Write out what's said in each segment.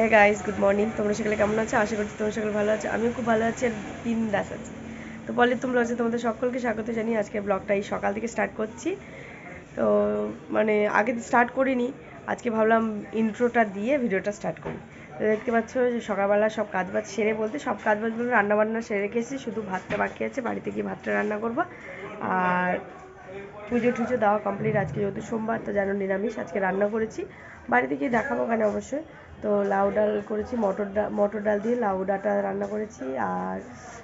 হ্যাঁ guys good morning তোমরা সকালে কেমন আছো? আশা করছি তোমরা সকালে ভালো আছো। আমিও খুব ভালো আছি আর দাস আছি। তো বলে তোমরা হচ্ছে তোমাদের সকলকে স্বাগত জানিয়ে আজকে ব্লগটা এই সকাল থেকে স্টার্ট করছি। তো মানে আগে স্টার্ট করিনি, আজকে ভাবলাম ইন্ট্রোটা দিয়ে ভিডিওটা স্টার্ট করি। তো দেখতে পাচ্ছ যে সকালবেলা সব কাজবাজ সেরে বলতে সব কাজবাজগুলো রান্নাবান্না সেরে রেখেছি, শুধু ভাতটা বাকি আছে, বাড়িতে গিয়ে ভাতটা রান্না করব। আর পুজো টুজো দেওয়া কমপ্লিট আজকে যেহেতু সোমবার, তো যেন নিরামিষ আজকে রান্না করেছি। বাড়িতে গিয়ে দেখাবো ওখানে অবশ্যই। তো লাউ ডাল করেছি, মটর ডাল মটর ডাল দিয়ে লাউ ডাটা রান্না করেছি আর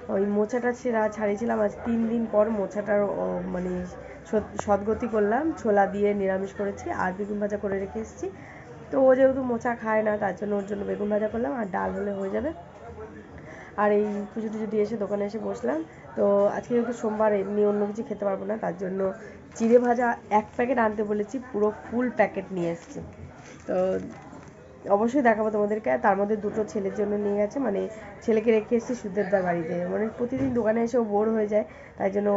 ওই মোচাটা ছেঁড়া ছাড়িয়েছিলাম আজ তিন দিন পর মোচাটার মানে সদ- সদ্গতি করলাম, ছোলা দিয়ে নিরামিষ করেছি আর বেগুন ভাজা করে রেখে এসেছি। তো ও যেহেতু মোচা খায় না তার জন্য ওর জন্য বেগুন ভাজা করলাম আর ডাল হলে হয়ে যাবে। আর এই পুজো টুজো দিয়ে এসে দোকানে এসে বসলাম। তো আজকে যেহেতু সোমবার, এমনি অন্য কিছু খেতে পারব না, তার জন্য চিড়ে ভাজা এক প্যাকেট আনতে বলেছি, পুরো ফুল প্যাকেট নিয়ে এসেছি। তো অবশ্যই দেখাবো তোমাদেরকে। তার মধ্যে দুটো ছেলের জন্য নিয়ে গেছে মানে ছেলেকে রেখে এসেছি সুদেরদার বাড়িতে। মানে প্রতিদিন দোকানে এসে ও বোর হয়ে যায়, তাই জন্য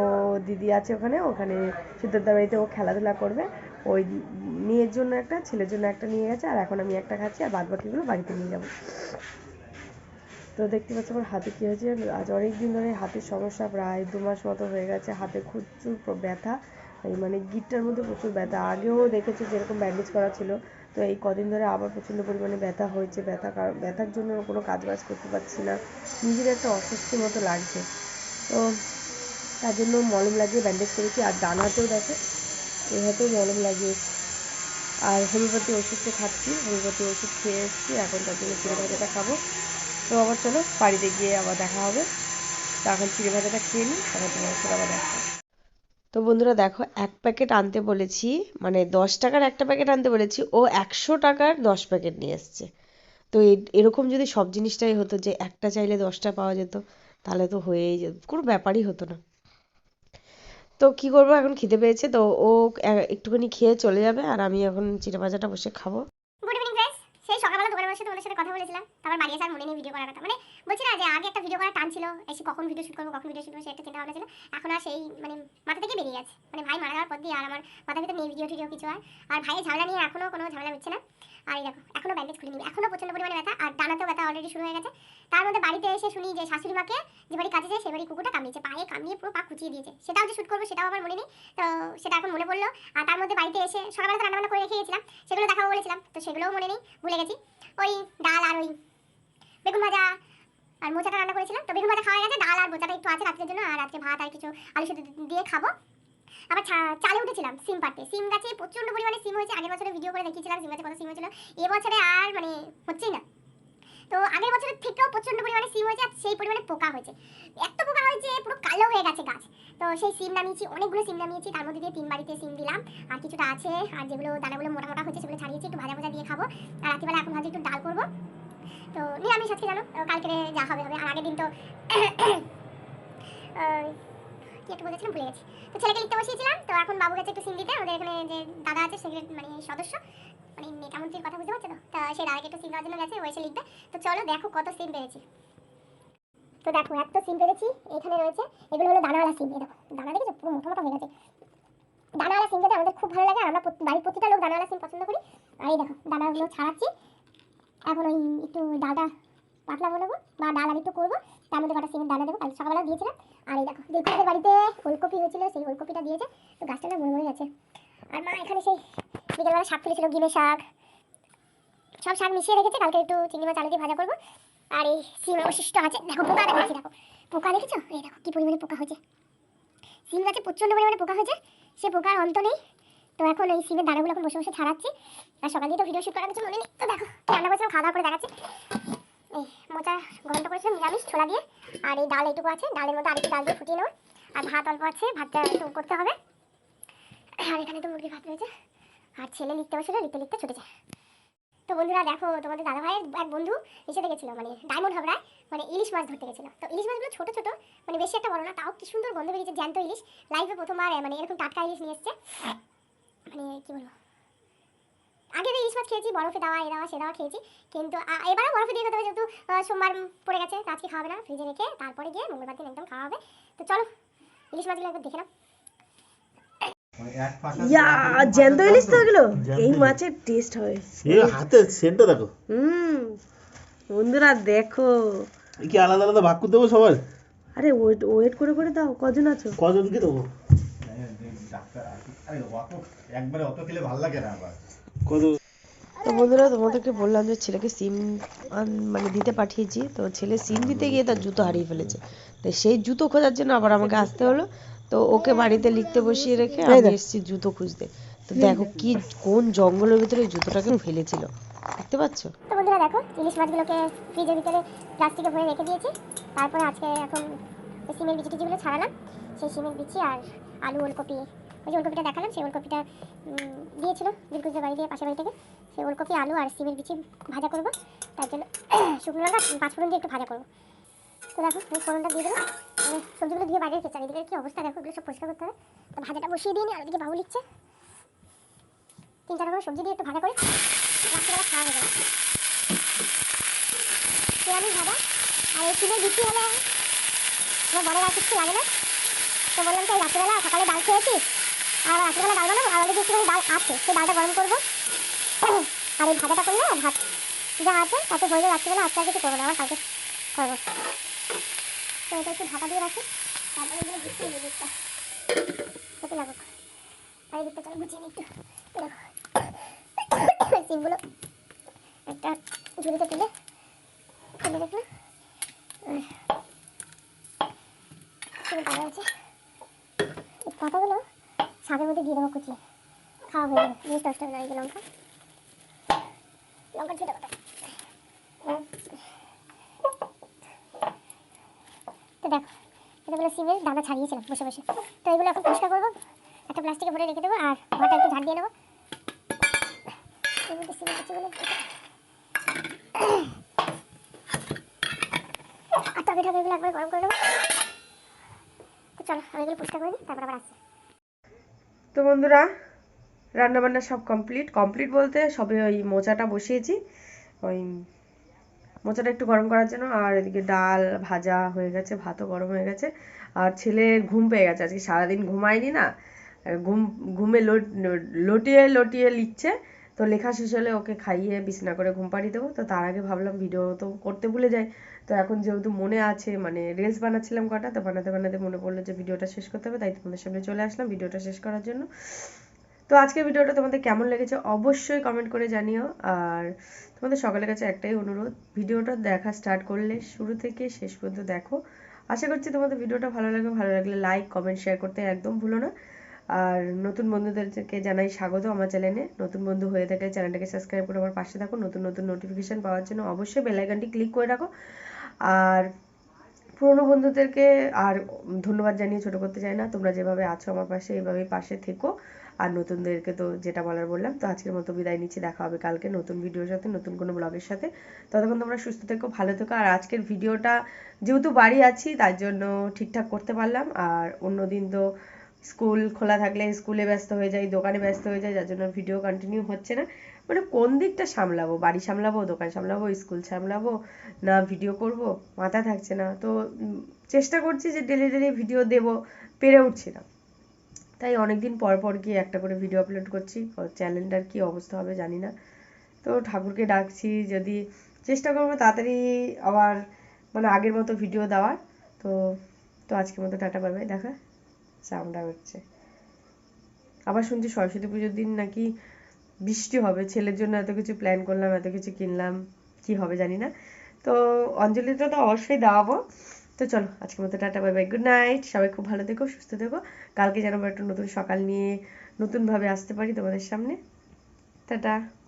দিদি আছে ওখানে ওখানে সুদেরদার বাড়িতে ও খেলাধুলা করবে। ওই মেয়ের জন্য একটা, ছেলের জন্য একটা নিয়ে গেছে, আর এখন আমি একটা খাচ্ছি, আর বাদ বাকিগুলো বাড়িতে নিয়ে যাব। তো দেখতে পাচ্ছ আমার হাতে কী হয়েছে? আজ অনেক দিন ধরে হাতের সমস্যা, প্রায় দু মাস মতো হয়ে গেছে, হাতে প্র- ব্যথা। এই মানে গিটটার মধ্যে প্রচুর ব্যথা। আগেও দেখেছি যেরকম ব্যান্ডেজ করা ছিল, তো এই কদিন ধরে আবার প্রচণ্ড পরিমাণে ব্যথা হয়েছে, ব্যথা ব্যথার জন্য কোনো কাজ বাজ করতে পারছি না। নিজের একটা অস্বস্তি মতো লাগছে। তো তার জন্য মলম লাগিয়ে ব্যান্ডেজ করেছি, আর ডান হাতেও দেখো এই হাতেও মলম লাগিয়েছি আর হোমিওপ্যাথি ওষুধ তো খাচ্ছি, হোমিওপ্যাথি ওষুধ খেয়ে এসেছি, এখন তার জন্য চিড়ে ভাজাটা খাব। তো আবার চলো, বাড়িতে গিয়ে আবার দেখা হবে। তো এখন চিড়ে ভাজাটা খেয়ে নিই, তারপর তোমার সাথে আবার দেখা। তো বন্ধুরা দেখো, এক প্যাকেট আনতে বলেছি মানে দশ টাকার একটা প্যাকেট আনতে বলেছি, ও একশো টাকার দশ প্যাকেট নিয়ে এসছে। তো এরকম যদি সব জিনিসটাই হতো যে একটা চাইলে দশটা পাওয়া যেত, তাহলে তো হয়েই যেত, কোনো ব্যাপারই হতো না। তো কি করব, এখন খিদে পেয়েছে, তো ও একটুখানি খেয়ে চলে যাবে, আর আমি এখন চিড়ে ভাজাটা বসে খাব। গুড সেই সকালবেলা সাথে কথা বলেছিলাম। তারপর বাড়ি এসে মনে নেই ভিডিও করার কথা। মানে বলছি না যে আগে একটা ভিডিও করার টান ছিল, এসে কখন ভিডিও শুট করব, কখন ভিডিও শুট করব সেই একটা চিন্তা ভাবনা ছিল। এখন আর সেই মানে মাথা থেকে বেরিয়ে গেছে মানে ভাই মারা যাওয়ার পর দিয়ে আর আমার মাথার ভিতরে নেই ভিডিও টিডিও কিছু আর। আর ভাইয়ের ঝামেলা নিয়ে এখনও কোনো ঝামেলা হচ্ছে না। আর এই দেখো, এখনও ব্যান্ডেজ খুলিনি। এখনও প্রচণ্ড পরিমাণে ব্যথা, আর ডানাতেও ব্যথা অলরেডি শুরু হয়ে গেছে। তার মধ্যে বাড়িতে এসে শুনি যে শাশুড়ি মাকে যে বাড়ি কাজে যায়, সে বাড়ি কুকুরটা কামড়িয়েছে পায়ে কামড়িয়ে পুরো পা কুচিয়ে দিয়েছে। সেটাও যে শুট করব, সেটাও আমার মনে নেই। তো সেটা এখন মনে পড়ল। আর তার মধ্যে বাড়িতে এসে সকালবেলা তো রান্নাবান্না করে রেখে গেছিলাম, সেগুলো দেখাবো বলেছিলাম, তো সেগুলোও মনে নেই, ভুলে গেছি। ওই ডাল আর ওই বেগুন ভাজা আর মোচাটা রান্না করেছিলাম। তো বেগুন ভাজা খাওয়া গেছে, ডাল আর মোচাটা একটু আছে রাত্রের জন্য, আর আজকে ভাত আর কিছু আলু সেদ্ধ দিয়ে খাব। আবার চালে উঠেছিলাম, সিম পাড়তে। সিম গাছে প্রচণ্ড পরিমাণে সিম হয়েছে, আগের বছরে ভিডিও করে দেখিয়েছিলাম, সিম গাছে কত সিম হয়েছিল। এবছরে আর মানে হচ্ছেই না। তো আগের বছরের থেকেও প্রচণ্ড পরিমাণে সিম হয়েছে, আর সেই পরিমাণে পোকা হয়েছে। এত পোকা হয়েছে, পুরো কালো হয়ে গেছে গাছ। তো সেই সিম নামিয়েছি, অনেকগুলো সিম নামিয়েছি, তার মধ্যে দিয়ে তিন বাড়িতে সিম দিলাম। আর কিছুটা আছে, আর যেগুলো দানাগুলো মোটা মোটা হচ্ছে সেগুলো ছাড়িয়েছি, একটু ভাজা ভাজা দিয়ে খাব। আর রাত্রিবেলা এখন ভাজি একটু ডাল করব। তো নিরামিষ আজকে জানো? কালকে যা হবে হবে। আর আগের দিন তো কি একটু বলেছিলাম, ভুলে গেছি। তো ছেলেকে লিখতে বসিয়েছিলাম, তো এখন বাবু গেছে একটু সিম দিতে ওদের এখানে যে দাদা আছে, সেগুলো মানে সদস্য মানে নেতামন্ত্রীর কথা বুঝতে পারছ তো? তা সেই দাদাকে একটু সিম দেওয়ার জন্য গেছে, ও এসে লিখবে। তো চলো দেখো কত সিম পেরেছি তো দেখো, এত সিম পেরেছি, এখানে রয়েছে, এগুলো হলো দানাওয়ালা এই দেখো দানা দেখেছ? পুরো মোটা মোটা হয়ে গেছে। দানাওয়ালা সিম খেতে আমাদের খুব ভালো লাগে আমরা বাড়ির প্রতিটা লোক দানাওয়ালা সিম পছন্দ করি। আর এই দেখো দানাগুলো ছাড়াচ্ছি। এখন ওই একটু ডালটা পাতলা বানাবো বা ডাল আর একটু করব। তার মধ্যে কটা সিমের দানা দেবো কাল সকালবেলা দিয়েছিলাম। আর এই দেখো আমাদের বাড়িতে ওলকপি হয়েছিল, সেই ওলকপিটা দিয়েছে। তো গাছটা না মরে গেছে। আর মা এখানে সেই বিকেলবেলা শাক তুলেছিল, গিমে শাক। সব শাক মিশিয়ে রেখেছে, কালকে একটু চিংড়ি মাছ, আলু দিয়ে ভাজা করব। আর এই সিম অবশিষ্ট আছে, দেখো, পোকা দেখাচ্ছি দেখো। পোকা দেখেছ? এই দেখো, কি পরিমাণে পোকা হয়েছে। সিম গাছে প্রচণ্ড পরিমাণে পোকা হয়েছে। সে পোকার অন্ত নেই। তো এখন এই সিমের দানাগুলো এখন বসে বসে ছাড়াচ্ছি। আর সকাল দিয়ে তো ভিডিও শুট করার কিছু মনে নেই। তো দেখো রান্না করেছিলাম, খাওয়া করে দেখাচ্ছি। এই মোচা ঘন্ট করেছিলাম, নিরামিষ, ছোলা দিয়ে। আর এই ডাল এইটুকু আছে, ডালের মধ্যে আরেকটু ডাল দিয়ে ফুটিয়ে নেব। আর ভাত অল্প আছে, ভাতটা একটু করতে হবে। আর এখানে তো মুরগির ভাত রয়েছে। আর ছেলে লিখতে বসে লিখতে লিখতে ছুটে যায়। তো বন্ধুরা, দেখো, তোমাদের দাদা ভাইয়ের এক বন্ধু এসে গেছিল মানে ডায়মন্ড হাবড়ায় মানে ইলিশ মাছ ধরতে গেছিল। তো ইলিশ মাছগুলো ছোটো ছোটো মানে বেশি একটা বড় না, তাও কি সুন্দর গন্ধ বেরিয়েছে, জ্যান্ত ইলিশ। লাইফে প্রথমবার মানে এরকম টাটকা ইলিশ নিয়ে এসছে। মানে কি বলব? আগে তো ইলিশ মাছ খেয়েছি বরফে দেওয়া এ দেওয়া সে দেওয়া খেয়েছি। কিন্তু এবারও বরফে দিয়ে খেতে হবে যেহেতু সোমবার পড়ে গেছে আজকে খাওয়াবে না ফ্রিজে রেখে তারপরে গিয়ে মঙ্গলবার দিন একদম খাওয়া হবে। তো চলো ইলিশ মাছগুলো একবার দেখে নাও। ইয়া জ্যান্ত ইলিশ তো এগুলো এই মাছের টেস্ট হয়। এ হাতের সেন্টটা দেখো। হুম বন্ধুরা দেখো। কি আলাদা আলাদা ভাগ করে দেবো সবার আরে ওয়েট ওয়েট করে করে দাও কজন আছো? কজনকে দেবো? একবারে অত খেলে ভালো লাগে না আবার। তো বন্ধুরা তোমাদেরকে বললাম যে ছেলেকে সিম মানে দিতে পাঠিয়েছি। তো ছেলে সিম দিতে গিয়ে তার জুতো হারিয়ে ফেলেছে। তো সেই জুতো খোঁজার জন্য আবার আমাকে আসতে হলো। তো ওকে বাড়িতে লিখতে বসিয়ে রেখে আমি এসেছি জুতো খুঁজতে। তো দেখো কি কোন জঙ্গলের ভিতরে জুতোটাকে ফেলেছিল। দেখতে পাচ্ছ? তো বন্ধুরা দেখো ইলিশ মাছগুলোকে ফ্রিজের ভিতরে প্লাস্টিকে ভরে রেখে দিয়েছি। তারপরে আজকে এখন সিমের বিচি টিচিগুলো ছাড়ালাম। সেই সিমের বিচি আর আলু ওলকপি ওই যে ওলকপিটা দেখালাম, সেই ওলকপিটা দিয়েছিল দিলকুজের বাড়ি দিয়ে পাশের বাড়ি থেকে। সেই ওলকপি, আলু আর সিমের বিচি ভাজা করব। তার জন্য শুকনো লঙ্কা পাঁচফোড়ন দিয়ে একটু ভাজা করব। তো দেখো এই ফোড়নটা দিয়ে দেবো। মানে সবজিগুলো দিয়ে বাইরে রেখেছি। চারিদিকে কি অবস্থা দেখো, এগুলো সব পরিষ্কার করতে হবে। তো ভাজাটা বসিয়ে নি, আর ওদিকে বাবু লিখছে তিন চার রকম সবজি দিয়ে একটু ভাজা করে রাত্রিবেলা খাওয়া হয়ে যাবে। নিরামিষ ভাজা, আর এই চিনের বিক্রি হলে, আমার বড় কিছু লাগে না। তো বললাম যে রাত্রিবেলা সকালে ডাল খেয়েছি আর রাত্রিবেলা ডাল বানাবো? আর একটুখানি ডাল আছে, সেই ডালটা গরম করব। আর এই ভাজাটা করলে ভাত যা আছে, তাতে হয়ে যাবে রাত্রিবেলা আজকে আর কিছু করব না, আবার কালকে করব। তো এটা একটু ঢাকা দিয়ে রাখি, তারপরে একটু। ঝুড়িতে তুলে খুলে দেখলাম। আছে পাতাগুলো শাকের মধ্যে দিয়ে দেবো কুচিয়ে খাওয়া হয়ে যাবে নষ্ট হবে না লঙ্কা। লঙ্কা ছোটো কথা তো দেখো এটা বলে সিমের দানা ছাড়িয়েছিলাম বসে বসে। তো এগুলো এখন পরিষ্কার করব, একটা প্লাস্টিকে ভরে রেখে দেবো, আর ঘরটা একটু ঝাড় দিয়ে নেব। আর টকে টকে এগুলো একবার গরম করে নেব। তো চলো, আমি এগুলো পরিষ্কার করে নিই তারপর আবার আসছি। তো বন্ধুরা, রান্নাবান্না সব কমপ্লিট কমপ্লিট বলতে সবে ওই মোচাটা বসিয়েছি। ওই মোচাটা একটু গরম করার জন্য, আর এদিকে ডাল ভাজা হয়ে গেছে, ভাতও গরম হয়ে গেছে। আর ছেলে ঘুম পেয়ে গেছে, আজকে সারাদিন ঘুমায়নি না। ঘুম, ঘুমে লোট লটিয়ে লটিয়ে লিখছে। তো লেখা শেষ হলে ওকে খাইয়ে বিছানা করে ঘুম পাড়িয়ে দেবো। তো তার আগে ভাবলাম ভিডিও তো করতে ভুলে যাই। তো এখন যেহেতু মনে আছে মানে রিলস বানাচ্ছিলাম কটা, তো বানাতে বানাতে মনে পড়ল যে ভিডিওটা শেষ করতে হবে, তাই তোমাদের সামনে চলে আসলাম ভিডিওটা শেষ করার জন্য। তো আজকের ভিডিওটা তোমাদের কেমন লেগেছে অবশ্যই কমেন্ট করে জানিও। আর তোমাদের সকলের কাছে একটাই অনুরোধ ভিডিওটা দেখা স্টার্ট করলে শুরু থেকে শেষ পর্যন্ত দেখো। আশা করছি তোমাদের ভিডিওটা ভালো লাগবে। ভালো লাগলে লাইক কমেন্ট শেয়ার করতে একদম ভুলো না। আর নতুন বন্ধুদেরকে জানাই স্বাগত আমার চ্যানেলে। নতুন বন্ধু হয়ে থাকলে চ্যানেলটাকে সাবস্ক্রাইব করে আমার পাশে থাকো। নতুন নতুন নোটিফিকেশন পাওয়ার জন্য অবশ্যই বেল আইকনটি ক্লিক করে রাখো। আর পুরনো বন্ধুদেরকে আর ধন্যবাদ জানিয়ে ছোট করতে চাই না। তোমরা যেভাবে আছো আমার পাশে এইভাবেই পাশে থেকো। আর নতুনদেরকে তো যেটা বলার বললাম, তো আজকের মতো বিদায় নিচ্ছি। দেখা হবে কালকে নতুন ভিডিওর সাথে, নতুন কোনো ব্লগের সাথে। ততক্ষণ তোমরা সুস্থ থেকো, ভালো থেকো। আর আজকের ভিডিওটা যেহেতু বাড়ি আছি, তার জন্য ঠিকঠাক করতে পারলাম। আর অন্যদিন তো স্কুল খোলা থাকলে স্কুলে ব্যস্ত হয়ে যাই, দোকানে ব্যস্ত হয়ে যাই, যার জন্য ভিডিও কন্টিনিউ হচ্ছে না। মানে কোন দিকটা সামলাবো? বাড়ি সামলাবো, দোকান সামলাবো, স্কুল সামলাবো, না ভিডিও করব? মাথা থাকছে না। তো চেষ্টা করছি যে ডেলি ডেলি ভিডিও দেব, পেরে উঠছি না। তাই অনেকদিন পর পর গিয়ে একটা করে ভিডিও আপলোড করছি। চ্যানেলটার কি অবস্থা হবে জানি না। তো ঠাকুরকে ডাকছি, যদি চেষ্টা করব তাড়াতাড়ি আবার মানে আগের মতো ভিডিও দেওয়ার। তো তো আজকের মতো টাটা বাই দেখা। সাউন্ডটা হচ্ছে। আবার শুনছি সরস্বতী পুজোর দিন নাকি বৃষ্টি হবে, ছেলের জন্য এত কিছু প্ল্যান করলাম, এত কিছু কিনলাম, কি হবে জানি না। তো অঞ্জলিটা তো অবশ্যই দেওয়াবো। তো চলো, আজকের মতো tata bye bye good night সবাই খুব ভালো থেকো, সুস্থ থেকো। কালকে যেন আমরা একটা নতুন সকাল নিয়ে নতুনভাবে আসতে পারি তোমাদের সামনে। টাটা।